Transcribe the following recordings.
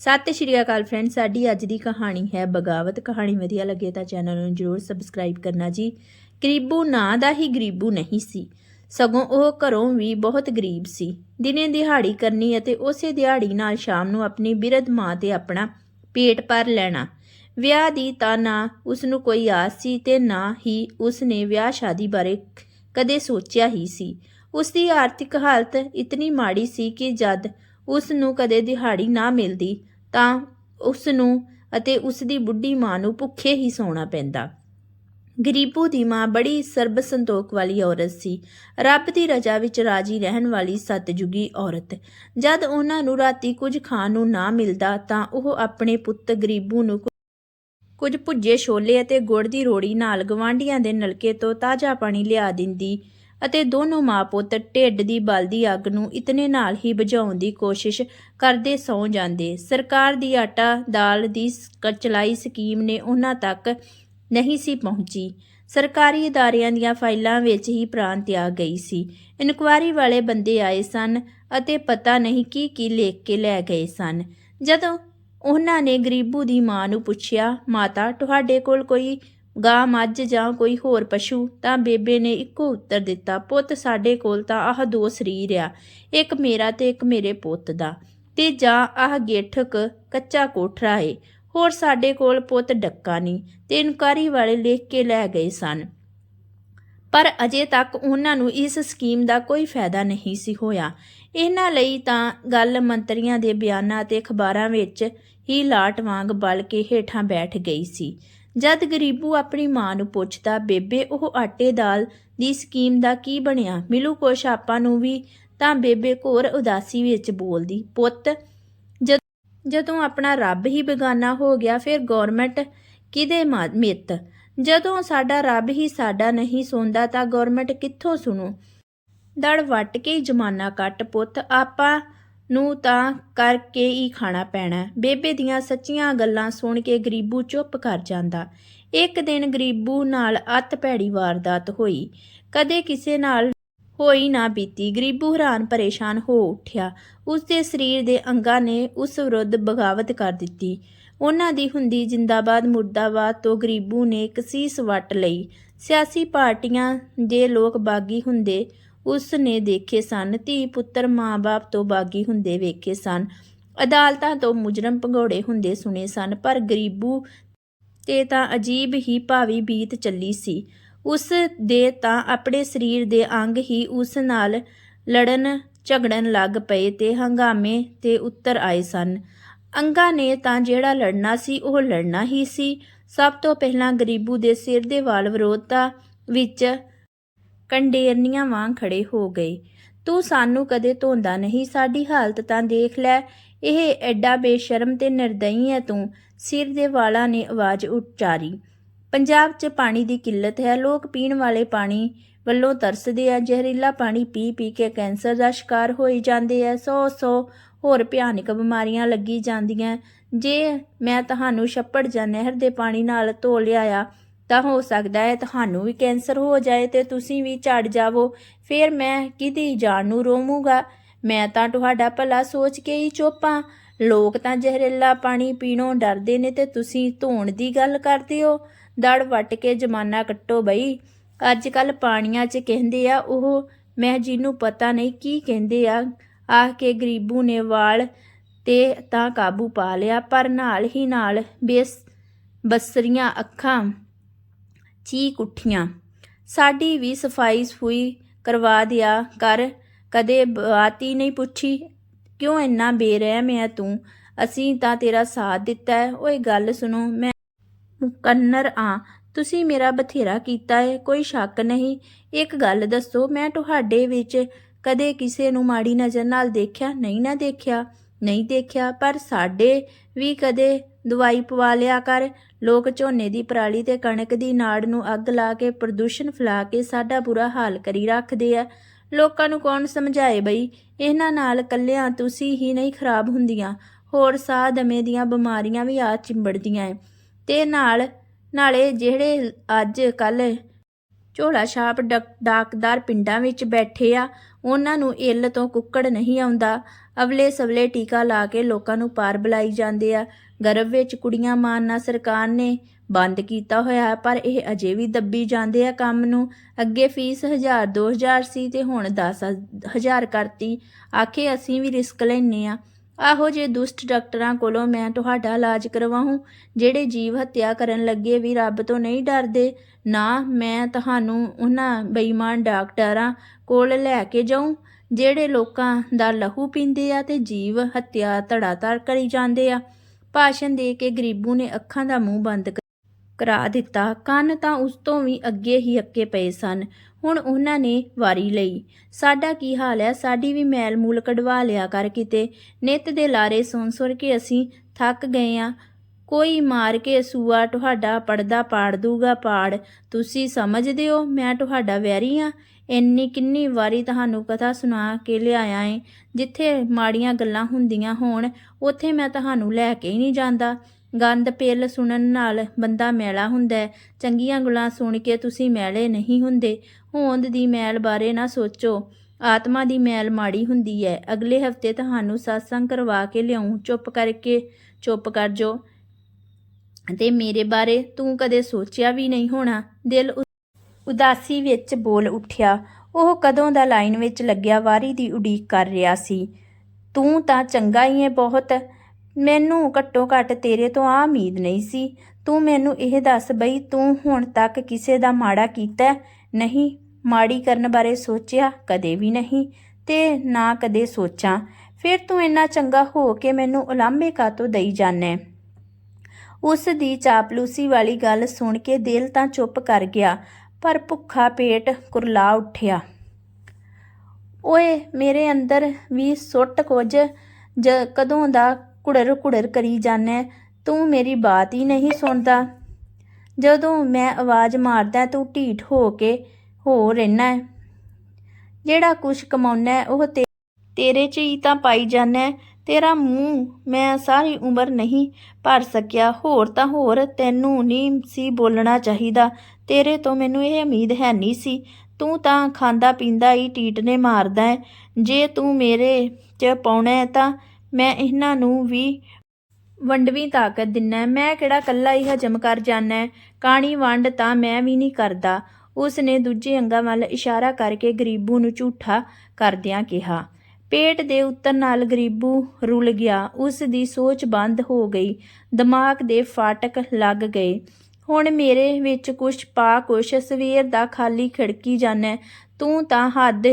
ਸਤਿ ਸ਼੍ਰੀ ਅਕਾਲ ਫਰੈਂਡ ਸਾਡੀ ਅੱਜ ਦੀ ਕਹਾਣੀ ਹੈ ਬਗਾਵਤ। ਕਹਾਣੀ ਵਧੀਆ ਲੱਗੇ ਤਾਂ ਚੈਨਲ ਨੂੰ ਜਰੂਰ ਸਬਸਕ੍ਰਾਈਬ ਕਰਨਾ ਜੀ। ਗਰੀਬੂ ਨਾਂ ਦਾ ਹੀ ਗਰੀਬੂ ਨਹੀਂ ਸੀ। ਸਗੋਂ ਉਹ ਘਰੋਂ ਵੀ ਬਹੁਤ ਗਰੀਬ ਸੀ। ਦਿਨੇ ਦਿਹਾੜੀ ਕਰਨੀ ਅਤੇ ਉਸੇ ਦਿਹਾੜੀ ਨਾਲ ਸ਼ਾਮ ਨੂੰ ਆਪਣੀ ਬਿਰਧ ਮਾਂ ਤੇ ਆਪਣਾ ਪੇਟ ਭਰ ਲੈਣਾ। ਵਿਆਹ ਦੀ ਤਾਂ ਨਾ ਉਸ ਨੂੰ ਕੋਈ ਆਸ ਸੀ ਤੇ ਨਾ ਹੀ ਉਸ ਨੇ ਵਿਆਹ ਸ਼ਾਦੀ ਬਾਰੇ ਕਦੇ ਸੋਚਿਆ ਹੀ ਸੀ। ਉਸ ਦੀ ਆਰਥਿਕ ਹਾਲਤ ਇਤਨੀ ਮਾੜੀ ਸੀ ਕਿ ਜਦ ਉਸ ਨੂੰ ਕਦੇ ਦਿਹਾੜੀ ਨਾ ਮਿਲਦੀ, ਤਾਂ ਉਸ ਨੂੰ ਅਤੇ ਉਸ ਦੀ ਬੁੱਢੀ ਮਾਂ ਨੂੰ ਭੁੱਖੇ ਹੀ ਸੌਣਾ ਪੈਂਦਾ। ਗਰੀਬੂ ਦੀ ਮਾਂ ਬੜੀ ਸਰਬ ਸੰਤੋਖ ਵਾਲੀ ਔਰਤ ਸੀ। ਰੱਬ ਦੀ ਰਜ਼ਾ ਵਿੱਚ ਰਾਜੀ ਰਹਿਣ ਵਾਲੀ ਸਤਜੁਗੀ ਔਰਤ। ਜਦ ਉਹਨਾਂ ਨੂੰ ਰਾਤੀ ਕੁਝ ਖਾਣ ਨੂੰ ਨਾ ਮਿਲਦਾ, ਤਾਂ ਉਹ ਆਪਣੇ ਪੁੱਤ ਗਰੀਬੂ ਨੂੰ ਕੁ- ਕੁਝ ਭੁੱਜੇ ਛੋਲੇ ਅਤੇ ਗੁੜ ਦੀ ਰੋੜੀ ਨਾਲ ਗਵਾਂਢੀਆਂ ਦੇ ਨਲਕੇ ਤੋਂ ਤਾਜ਼ਾ ਪਾਣੀ ਲਿਆ ਦਿੰਦੀ। ਅਤੇ ਦੋਨੋਂ ਮਾਂ ਪੁੱਤ ਢਿੱਡ ਦੀ ਬਲਦੀ ਅੱਗ ਨੂੰ ਇਤਨੇ ਨਾਲ ਹੀ ਬੁਝਾਉਣ ਦੀ ਕੋਸ਼ਿਸ਼ ਕਰਦੇ ਸੌ ਜਾਂਦੇ। ਸਰਕਾਰ ਦੀ ਆਟਾ ਦਾਲ ਦੀ ਸ- ਚਲਾਈ ਸਕੀਮ ਨੇ ਉਹਨਾਂ ਤੱਕ ਨਹੀਂ ਸੀ ਪਹੁੰਚੀ। ਸਰਕਾਰੀ ਅਦਾਰਿਆਂ ਦੀਆਂ ਫਾਈਲਾਂ ਵਿੱਚ ਹੀ ਪ੍ਰਾਣ ਤਿਆਗ ਗਈ ਸੀ। ਇਨਕੁਆਰੀ ਵਾਲੇ ਬੰਦੇ ਆਏ ਸਨ ਅਤੇ ਪਤਾ ਨਹੀਂ ਕੀ ਕੀ ਲਿਖ ਕੇ ਲੈ ਗਏ ਸਨ। ਜਦੋਂ ਉਹਨਾਂ ਨੇ ਗਰੀਬੂ ਦੀ ਮਾਂ ਨੂੰ ਪੁੱਛਿਆ, ਮਾਤਾ, ਤੁਹਾਡੇ ਕੋਲ ਕੋਈ ਗਾਂ ਮੱਝ ਜਾਂ ਕੋਈ ਹੋਰ ਪਸ਼ੂ ਤਾਂ ਬੇਬੇ ਨੇ ਇੱਕੋ ਉੱਤਰ ਦਿੱਤਾ, ਪੁੱਤ, ਸਾਡੇ ਕੋਲ ਤਾਂ ਆਹ ਦੋ ਸਰੀਰ ਆ, ਇੱਕ ਮੇਰਾ ਤੇ ਇੱਕ ਮੇਰੇ ਪੁੱਤ ਦਾ, ਤੇ ਜਾਂ ਆਹ ਗੇਠਕ ਕੱਚਾ ਕੋਠਰਾ ਏ, ਹੋਰ ਸਾਡੇ ਕੋਲ ਪੁੱਤ ਡੱਕਾ ਨਹੀਂ, ਤੇ ਇਨਕਾਰੀ ਵਾਲੇ ਲਿਖ ਕੇ ਲੈ ਗਏ ਸਨ। ਪਰ ਅਜੇ ਤੱਕ ਉਹਨਾਂ ਨੂੰ ਇਸ ਸਕੀਮ ਦਾ ਕੋਈ ਫਾਇਦਾ ਨਹੀਂ ਸੀ ਹੋਇਆ। ਇਹਨਾਂ ਲਈ ਤਾਂ ਗੱਲ ਮੰਤਰੀਆਂ ਦੇ ਬਿਆਨਾਂ ਤੇ ਅਖਬਾਰਾਂ ਵਿੱਚ ਹੀ ਲਾਟ ਵਾਂਗ ਬਲ ਕੇ ਹੇਠਾਂ ਬੈਠ ਗਈ ਸੀ। ਜਦ ਗਰੀਬੂ ਆਪਣੀ ਮਾਂ ਨੂੰ ਪੁੱਛਦਾ, ਬੇਬੇ, ਉਹ ਆਟੇ ਦਾਲ ਦੀ ਸਕੀਮ ਦਾ ਕੀ ਬਣਿਆ? ਮਿਲੂ ਕੁਛ ਆਪਾਂ ਨੂੰ ਵੀ? ਤਾਂ ਬੇਬੇ ਘੋਰ ਉਦਾਸੀ ਵਿੱਚ ਬੋਲਦੀ, ਪੁੱਤ, ਜਦੋਂ ਆਪਣਾ ਰੱਬ ਹੀ ਬੇਗਾਨਾ ਹੋ ਗਿਆ, ਫਿਰ ਗਵਰਨਮੈਂਟ ਕਿਹਦੇ ਮਾ- ਮਿੱਤ? ਜਦੋਂ ਸਾਡਾ ਰੱਬ ਹੀ ਸਾਡਾ ਨਹੀਂ ਸੁਣਦਾ ਤਾਂ ਗਵਰਨਮੈਂਟ ਕਿੱਥੋਂ ਸੁਣੂ? ਦੜ ਵੱਟ ਕੇ ਜਮਾਨਾ ਕੱਟ, ਪੁੱਤ, ਆਪਾਂ ਨੂੰ ਤਾਂ ਕਰਕੇ ਹੀ ਖਾਣਾ ਪੈਣਾ। ਬੇਬੇ ਦੀਆਂ ਸੱਚੀਆਂ ਗੱਲਾਂ ਸੁਣ ਕੇ ਗਰੀਬੂ ਚੁੱਪ ਕਰ ਜਾਂਦਾ। ਇੱਕ ਦਿਨ ਗਰੀਬੂ ਨਾਲ ਅੱਤ ਭੈੜੀ ਵਾਰਦਾਤ ਹੋਈ। ਕਦੇ ਕਿਸੇ ਨਾਲ ਹੋਈ ਨਾ ਬੀਤੀ। ਗਰੀਬੂ ਹੈਰਾਨ ਪਰੇਸ਼ਾਨ ਹੋ ਉੱਠਿਆ। ਉਸ ਦੇ ਸਰੀਰ ਦੇ ਅੰਗਾਂ ਨੇ ਉਸ ਵਿਰੁੱਧ ਬਗਾਵਤ ਕਰ ਦਿੱਤੀ। ਉਹਨਾਂ ਦੀ ਹੁੰਦੀ ਜਿੰਦਾਬਾਦ ਮੁਰਦਾਬਾਦ ਤੋਂ ਗਰੀਬੂ ਨੇ ਕਸੀਸ ਵੱਟ ਲਈ। ਸਿਆਸੀ ਪਾਰਟੀਆਂ ਦੇ ਲੋਕ ਬਾਗੀ ਹੁੰਦੇ ਉਸ ਨੇ ਦੇਖੇ ਸਨ, ਧੀ ਪੁੱਤਰ ਮਾਂ-ਬਾਪ ਤੋਂ ਬਾਗੀ ਹੁੰਦੇ ਵੇਖੇ ਸਨ, ਅਦਾਲਤਾਂ ਤੋਂ ਮੁਜਰਮ ਭੰਗੋੜੇ ਹੁੰਦੇ ਸੁਣੇ ਸਨ, ਪਰ ਗਰੀਬੂ ਤੇ ਤਾਂ ਅਜੀਬ ਹੀ ਭਾਵੀ ਬੀਤ ਚੱਲੀ ਸੀ। ਉਸ ਦੇ ਤਾਂ ਆਪਣੇ ਸਰੀਰ ਦੇ ਅੰਗ ਹੀ ਉਸ ਨਾਲ ਲੜਨ ਝਗੜਨ ਲੱਗ ਪਏ ਤੇ ਹੰਗਾਮੇ ਤੇ ਉੱਤਰ ਆਏ ਸਨ। ਅੰਗਾ ਨੇ ਤਾਂ ਜਿਹੜਾ ਲੜਨਾ ਸੀ, ਉਹ ਲੜਨਾ ਹੀ ਸੀ। ਸਭ ਤੋਂ ਪਹਿਲਾਂ ਗਰੀਬੂ ਦੇ ਸਿਰ ਦੇ ਵਾਲ ਵਿਰੋਧਤਾ ਵਿੱਚ ਕੰਡੇਰਨੀਆਂ ਵਾਂਗ ਖੜੇ ਹੋ ਗਏ। ਤੂੰ ਸਾਨੂੰ ਕਦੇ ਧੋਂਦਾ ਨਹੀਂ, ਸਾਡੀ ਹਾਲਤ ਤਾਂ ਦੇਖ ਲੈ। ਇਹ ਐਡਾ ਬੇਸ਼ਰਮ ਤੇ ਨਿਰਦਈ ਹੈ ਤੂੰ। ਸਿਰ ਦੇ ਵਾਲਾਂ ਨੇ ਆਵਾਜ਼ ਉਚਾਰੀ। ਪੰਜਾਬ 'ਚ ਪਾਣੀ ਦੀ ਕਿੱਲਤ ਹੈ। ਲੋਕ ਪੀਣ ਵਾਲੇ ਪਾਣੀ ਵੱਲੋਂ ਤਰਸਦੇ ਆ। ਜ਼ਹਿਰੀਲਾ ਪਾਣੀ ਪੀ ਪੀ ਕੇ ਕੈਂਸਰ ਦਾ ਸ਼ਿਕਾਰ ਹੋਈ ਜਾਂਦੇ ਆ। ਸੌ ਸੌ ਹੋਰ ਭਿਆਨਕ ਬਿਮਾਰੀਆਂ ਲੱਗੀ ਜਾਂਦੀਆਂ। ਜੇ ਮੈਂ ਤੁਹਾਨੂੰ ਛੱਪੜ ਜਾਂ ਨਹਿਰ ਦੇ ਪਾਣੀ ਨਾਲ ਧੋ ਲਿਆਇਆ ਤਾਂ ਹੋ ਸਕਦਾ ਹੈ ਤੁਹਾਨੂੰ ਵੀ ਕੈਂਸਰ ਹੋ ਜਾਏ ਤੇ ਤੁਸੀਂ ਵੀ ਝੜ ਜਾਵੋ। ਫਿਰ ਮੈਂ ਕਿਹਦੀ ਜਾਨ ਨੂੰ ਰੋਵਾਂਗਾ? ਮੈਂ ਤਾਂ ਤੁਹਾਡਾ ਭਲਾ ਸੋਚ ਕੇ ਹੀ ਚੋਪਾਂ। ਲੋਕ ਤਾਂ ਜ਼ਹਿਰੀਲਾ ਪਾਣੀ ਪੀਣੋਂ ਡਰਦੇ ਨੇ ਤੇ ਤੁਸੀਂ ਧੋਣ ਦੀ ਗੱਲ ਕਰਦੇ ਹੋ। ਦੜ ਵੱਟ ਕੇ ਜਮਾਨਾ ਕੱਟੋ ਬਈ। ਅੱਜ ਕੱਲ ਪਾਣੀਆਂ 'ਚ ਕਹਿੰਦੇ ਆ ਉਹ, ਮੈਂ ਜਿਹਨੂੰ ਪਤਾ ਨਹੀਂ ਕੀ ਕਹਿੰਦੇ ਆ। ਆਖ ਕੇ ਗਰੀਬੂ ਨੇ ਵਾਲ ਤੇ ਤਾਂ ਕਾਬੂ ਪਾ ਲਿਆ, ਪਰ ਨਾਲ ਹੀ ਨਾਲ ਬੇਸ ਬਸਰੀਆਂ ਅੱਖਾਂ ਚੀਕ ਉੱਠੀਆਂ ਸਾਡੀ ਵੀ ਸਫ਼ਾਈ ਸਫੂਈ ਕਰਵਾ ਦਿਆ ਕਰ। ਕਦੇ ਬਾਤ ਹੀ ਨਹੀਂ ਪੁੱਛੀ, ਕਿਉਂ ਇੰਨਾ ਬੇਰਹਿਮ ਹੈ ਤੂੰ? ਅਸੀਂ ਤਾਂ ਤੇਰਾ ਸਾਥ ਦਿੱਤਾ ਹੈ। ਓਏ ਗੱਲ ਸੁਣੋ, ਮੈਂ ਮੁਕੰਨਰ ਆ। ਤੁਸੀਂ ਮੇਰਾ ਬਥੇਰਾ ਕੀਤਾ ਹੈ ਕੋਈ ਸ਼ੱਕ ਨਹੀਂ। ਇੱਕ ਗੱਲ ਦੱਸੋ, ਮੈਂ ਤੁਹਾਡੇ ਵਿੱਚ ਕਦੇ ਕਿਸੇ ਨੂੰ ਮਾੜੀ ਨਜ਼ਰ ਨਾਲ ਦੇਖਿਆ? ਨਹੀਂ ਨਾ ਦੇਖਿਆ। ਨਹੀਂ ਦੇਖਿਆ, ਪਰ ਸਾਡੇ ਵੀ ਕਦੇ ਦਵਾਈ ਪਵਾ ਲਿਆ ਕਰ। ਲੋਕ ਝੋਨੇ ਦੀ ਪਰਾਲੀ ਤੇ ਕਣਕ ਦੀ ਨਾੜ ਨੂੰ ਅੱਗ ਲਾ ਕੇ ਪ੍ਰਦੂਸ਼ਣ ਫੈਲਾ ਕੇ ਸਾਡਾ ਬੁਰਾ ਹਾਲ ਕਰੀ ਰੱਖਦੇ ਆ। ਲੋਕਾਂ ਨੂੰ ਕੌਣ ਸਮਝਾਏ ਬਈ? ਇਹਨਾਂ ਨਾਲ ਕੱਲਿਆਂ ਤੁਸੀਂ ਹੀ ਨਹੀਂ ਖਰਾਬ ਹੁੰਦੀਆਂ। ਹੋਰ ਸਾਹ ਦਮੇ ਦੀਆਂ ਬਿਮਾਰੀਆਂ ਵੀ ਆ ਚਿੰਬੜਦੀਆਂ ਏ। ਤੇ ਨਾਲ, ਨਾਲੇ ਜਿਹੜੇ ਅੱਜ ਕੱਲ ਝੋਲਾ ਛਾਪ ਡਾਕਦਾਰ ਪਿੰਡਾਂ ਵਿੱਚ ਬੈਠੇ ਆ, ਉਹਨਾਂ ਨੂੰ ਇੱਲ ਤੋਂ ਕੁੱਕੜ ਨਹੀਂ ਆਉਂਦਾ। ਅਵਲੇ ਸਵਲੇ ਟੀਕਾ ਲਾ ਕੇ ਲੋਕਾਂ ਨੂੰ ਪਾਰ ਬੁਲਾਈ ਜਾਂਦੇ ਆ। ਗਰਭ ਵਿੱਚ ਕੁੜੀਆਂ ਮਾਰਨਾ ਸਰਕਾਰ ਨੇ ਬੰਦ ਕੀਤਾ ਹੋਇਆ ਪਰ ਇਹ ਅਜੇ ਵੀ ਦੱਬੀ ਜਾਂਦੇ ਆ ਕੰਮ ਨੂੰ। ਅੱਗੇ ਫੀਸ 1000 2000 ਸੀ ਤੇ ਹੁਣ 10000 ਕਰਤੀ। ਆਖੇ ਅਸੀਂ ਵੀ ਰਿਸਕ ਲੈਨੇ ਆ ਆਹੋ ਜੇ ਦੁਸ਼ਟ ਡਾਕਟਰਾਂ ਕੋਲੋਂ ਮੈਂ ਤੁਹਾਡਾ ਇਲਾਜ ਕਰਵਾਉਂ, ਜਿਹੜੇ ਜੀਵ ਹੱਤਿਆ ਕਰਨ ਲੱਗੇ ਵੀ ਰੱਬ ਤੋਂ ਨਹੀਂ ਡਰਦੇ, ਨਾ ਮੈਂ ਤੁਹਾਨੂੰ ਉਹਨਾਂ ਬੇਈਮਾਨ ਡਾਕਟਰਾਂ ਕੋਲ ਲੈ ਕੇ ਜਾਉਂ ਜਿਹੜੇ ਲੋਕਾਂ ਦਾ ਲਹੂ ਪੀਂਦੇ ਆ ਤੇ ਜੀਵ ਹੱਤਿਆ ਧੜਾਧੜ ਕਰੀ ਜਾਂਦੇ ਆ। ਭਾਸ਼ਣ ਦੇ ਕੇ ਗਰੀਬੂ ਨੇ ਅੱਖਾਂ ਦਾ ਮੂੰਹ ਬੰਦ ਕ- ਕਰਾ ਦਿੱਤਾ। ਕੰਨ ਤਾਂ ਉਸ ਤੋਂ ਵੀ ਅੱਗੇ ਹੀ ਅੱਕੇ ਪਏ ਸਨ। ਹੁਣ ਉਹਨਾਂ ਨੇ ਵਾਰੀ ਲਈ। ਸਾਡਾ ਕੀ ਹਾਲ ਹੈ? ਸਾਡੀ ਵੀ ਮੈਲ ਮੂਲ ਕਢਵਾ ਲਿਆ ਕਰ ਕਿਤੇ। ਨਿੱਤ ਦੇ ਲਾਰੇ ਸੁਣ ਸੁਣ ਕੇ ਅਸੀਂ ਥੱਕ ਗਏ ਆ। ਕੋਈ ਮਾਰ ਕੇ ਸੂਆ ਤੁਹਾਡਾ ਪੜਦਾ ਪਾੜ ਦੂਗਾ ਪਾੜ। ਤੁਸੀਂ ਸਮਝਦੇ ਹੋ ਮੈਂ ਤੁਹਾਡਾ ਵੈਰੀ ਆ। ਇੰਨੀ ਕਿੰਨੀ ਵਾਰੀ ਤੁਹਾਨੂੰ ਕਥਾ ਸੁਣਾ ਕੇ ਲਿਆਇਆ ਏ, ਜਿੱਥੇ ਮਾੜੀਆਂ ਗੱਲਾਂ ਹੁੰਦੀਆਂ ਹੋਣ, ਉੱਥੇ ਮੈਂ ਤੁਹਾਨੂੰ ਲੈ ਕੇ ਹੀ ਨਹੀਂ ਜਾਂਦਾ। ਗੰਦ ਪਿੱਲ ਸੁਣਨ ਨਾਲ ਬੰਦਾ ਮੈਲਾ ਹੁੰਦਾ ਹੈ। ਚੰਗੀਆਂ ਗੁਲਾਂ ਸੁਣ ਕੇ ਤੁਸੀਂ ਮੈਲੇ ਨਹੀਂ ਹੁੰਦੇ। ਹੋਂਦ ਦੀ ਮੈਲ ਬਾਰੇ ਨਾ ਸੋਚੋ। ਆਤਮਾ ਦੀ ਮੈਲ ਮਾੜੀ ਹੁੰਦੀ ਹੈ। ਅਗਲੇ ਹਫ਼ਤੇ ਤੁਹਾਨੂੰ satsang ਕਰਵਾ ਕੇ ਲਿਆਉਂ ਚੁੱਪ ਕਰਕੇ, ਚੁੱਪ ਕਰ ਜੋ ਤੇ ਮੇਰੇ ਬਾਰੇ ਤੂੰ ਕਦੇ ਸੋਚਿਆ ਵੀ ਨਹੀਂ ਹੋਣਾ। ਦਿਲ ਉਦਾਸੀ ਵਿੱਚ ਬੋਲ ਉੱਠਿਆ। ਉਹ ਕਦੋਂ ਦਾ ਲਾਈਨ ਵਿੱਚ ਲੱਗਿਆ ਵਾਰੀ ਦੀ ਉਡੀਕ ਕਰ ਰਿਹਾ ਸੀ। ਤੂੰ ਤਾਂ ਚੰਗਾ ਹੀ ਹੈ ਬਹੁਤ। ਮੈਨੂੰ ਘੱਟੋ ਘੱਟ ਤੇਰੇ ਤੋਂ ਆ ਉਮੀਦ ਨਹੀਂ ਸੀ। ਤੂੰ ਮੈਨੂੰ ਇਹ ਦੱਸ ਬਈ ਤੂੰ ਹੁਣ ਤੱਕ ਕਿਸੇ ਦਾ ਮਾੜਾ ਕੀਤਾ? ਨਹੀਂ, ਮਾੜੀ ਕਰਨ ਬਾਰੇ ਸੋਚਿਆ ਕਦੇ ਵੀ ਨਹੀਂ ਤੇ ਨਾ ਕਦੇ ਸੋਚਾਂ। ਫਿਰ ਤੂੰ ਇੰਨਾ ਚੰਗਾ ਹੋ ਕੇ ਮੈਨੂੰ ਉਲਾਂਭੇ ਕਾਤੋਂ ਦਈ ਜਾਣਾ ਉਸ ਦੀ ਚਾਪਲੂਸੀ ਵਾਲੀ ਗੱਲ ਸੁਣ ਕੇ ਦਿਲ ਤਾਂ ਚੁੱਪ ਕਰ ਗਿਆ। ਪਰ ਭੁੱਖਾ ਪੇਟ ਕੁਰਲਾ ਉੱਠਿਆ। ਓਏ, ਮੇਰੇ ਅੰਦਰ ਵੀ ਸੁੱਟ ਕੁਝ, ਜ ਕਦੋਂ ਦਾ ਕੁੜਰ ਕੁੜਰ ਕਰੀ ਜਾਣਾ ਤੂੰ ਮੇਰੀ ਬਾਤ ਹੀ ਨਹੀਂ ਸੁਣਦਾ। ਜਦੋਂ ਮੈਂ ਆਵਾਜ਼ ਮਾਰਦਾ, ਤੂੰ ਢੀਠ ਹੋ ਕੇ ਹੋ ਰਹਿਣਾ ਜਿਹੜਾ ਕੁਛ ਕਮਾਉਣਾ ਉਹ ਤੇਰੇ 'ਚ ਹੀ ਤਾਂ ਪਾਈ ਜਾਣਾ ਤੇਰਾ ਮੂੰਹ ਮੈਂ ਸਾਰੀ ਉਮਰ ਨਹੀਂ ਭਰ ਸਕਿਆ। ਹੋਰ ਤਾਂ ਹੋਰ, ਤੈਨੂੰ ਨਹੀਂ ਸੀ ਬੋਲਣਾ ਚਾਹੀਦਾ। ਤੇਰੇ ਤੋਂ ਮੈਨੂੰ ਇਹ ਉਮੀਦ ਹੈ ਨਹੀਂ ਸੀ। ਤੂੰ ਤਾਂ ਖਾਂਦਾ ਪੀਂਦਾ ਹੀ ਟੀਟ ਨੇ ਮਾਰਦਾ ਹੈ। ਜੇ ਤੂੰ ਮੇਰੇ 'ਚ ਪਾਉਣਾ ਤਾਂ ਮੈਂ ਇਹਨਾਂ ਨੂੰ ਵੀ ਵੰਡਵੀਂ ਤਾਕਤ ਦਿੰਨਾ ਮੈਂ ਕਿਹੜਾ ਕੱਲਾ ਹੀ ਹਜਮ ਕਰ ਜਾਣਾ ਹੈ। ਕਾਣੀ ਵੰਡ ਤਾਂ ਮੈਂ ਵੀ ਨਹੀਂ ਕਰਦਾ। ਉਸ ਨੇ ਦੂਜੇ ਅੰਗਾਂ ਵੱਲ ਇਸ਼ਾਰਾ ਕਰਕੇ ਗਰੀਬੂ ਨੂੰ ਝੂਠਾ ਕਰਦਿਆਂ ਕਿਹਾ। ਪੇਟ ਦੇ ਉੱਤਰ ਨਾਲ ਗਰੀਬੂ ਰੁਲ ਗਿਆ। ਉਸ ਦੀ ਸੋਚ ਬੰਦ ਹੋ ਗਈ। ਦਿਮਾਗ ਦੇ ਫਾਟਕ ਲੱਗ ਗਏ। ਹੁਣ ਮੇਰੇ ਵਿੱਚ ਕੁਛ ਪਾ, ਕੁਛ ਸਵੇਰ ਦਾ ਖਾਲੀ ਖਿੜਕੀ ਜਾਣਾ ਤੂੰ ਤਾਂ ਹੱਦ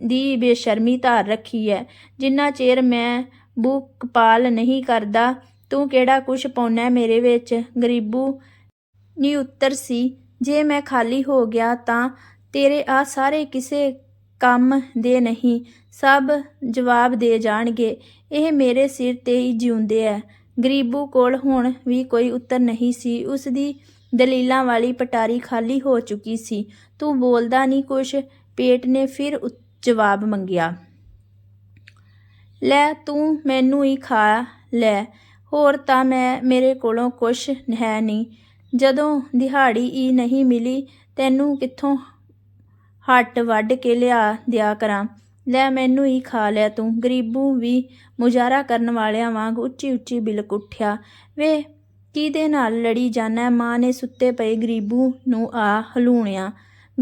ਦੀ ਬੇਸ਼ਰਮੀ ਧਾਰ ਰੱਖੀ ਹੈ ਜਿੰਨਾ ਚਿਰ ਮੈਂ ਬੁੱਕ ਪਾਲ ਨਹੀਂ ਕਰਦਾ, ਤੂੰ ਕਿਹੜਾ ਕੁਛ ਪਾਉਣਾ ਮੇਰੇ ਵਿੱਚ? ਗਰੀਬੂ ਨੀ ਉੱਤਰ ਸੀ। ਜੇ ਮੈਂ ਖਾਲੀ ਹੋ ਗਿਆ ਤਾਂ ਤੇਰੇ ਆ ਸਾਰੇ ਕਿਸੇ ਕੰਮ ਦੇ ਨਹੀਂ, ਸਭ ਜਵਾਬ ਦੇ ਜਾਣਗੇ। ਇਹ ਮੇਰੇ ਸਿਰ ਤੇ ਹੀ ਜਿਉਂਦੇ ਐ। ਗਰੀਬੂ ਕੋਲ ਹੁਣ ਵੀ ਕੋਈ ਉੱਤਰ ਨਹੀਂ ਸੀ। ਉਸ ਦੀ ਦਲੀਲਾਂ ਵਾਲੀ ਪਟਾਰੀ ਖਾਲੀ ਹੋ ਚੁੱਕੀ ਸੀ। ਤੂੰ ਬੋਲਦਾ ਨਹੀਂ ਕੁਛ। ਪੇਟ ਨੇ ਫਿਰ ਜਵਾਬ ਮੰਗਿਆ। ਲੈ ਤੂੰ ਮੈਨੂੰ ਹੀ ਖਾ ਲੈ। ਹੋਰ ਤਾਂ ਮੈਂ ਮੇਰੇ ਕੋਲੋਂ ਕੁਛ ਹੈ ਨਹੀਂ। ਜਦੋਂ ਦਿਹਾੜੀ ਹੀ ਨਹੀਂ ਮਿਲੀ, ਤੈਨੂੰ ਕਿੱਥੋਂ ਹੱਟ ਵੱਢ ਕੇ ਲਿਆ ਦਿਆ ਕਰਾਂ। ਲੈ ਮੈਨੂੰ ਹੀ ਖਾ ਲਿਆ ਤੂੰ। ਗਰੀਬੂ ਵੀ ਮੁਜ਼ਾਰਾ ਕਰਨ ਵਾਲਿਆਂ ਵਾਂਗ ਉੱਚੀ ਉੱਚੀ ਬਿਲਕ ਉੱਠਿਆ। ਵੇ, ਕਿਹਦੇ ਨਾਲ ਲੜੀ ਜਾਣਾ ਮਾਂ ਨੇ ਸੁੱਤੇ ਪਏ ਗਰੀਬੂ ਨੂੰ ਆ ਹਲੂਣਿਆ।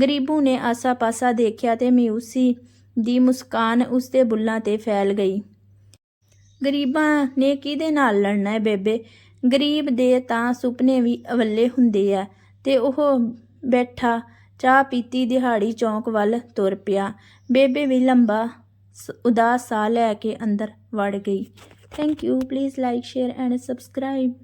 ਗਰੀਬੂ ਨੇ ਆਸਾ-ਪਾਸਾ ਦੇਖਿਆ ਤੇ ਮਿਊਸੀ ਦੀ ਮੁਸਕਾਨ ਉਸਦੇ ਬੁੱਲਾਂ ਤੇ ਫੈਲ ਗਈ। ਗਰੀਬਾਂ ਨੇ ਕਿਹਦੇ ਨਾਲ ਲੜਨਾ ਹੈ ਬੇਬੇ? ਗਰੀਬ ਦੇ ਤਾਂ ਸੁਪਨੇ ਵੀ ਅਵੱਲੇ ਹੁੰਦੇ ਆ ਤੇ ਉਹ ਬੈਠਾ ਚਾਹ ਪੀਤੀ ਦਿਹਾੜੀ ਚੌਂਕ ਵੱਲ ਤੁਰ ਪਿਆ। ਬੇਬੇ ਵੀ ਲੰਬਾ ਸ- ਉਦਾਸ ਸਾਹ ਲੈ ਕੇ ਅੰਦਰ ਵੜ ਗਈ। Thank you please like share and subscribe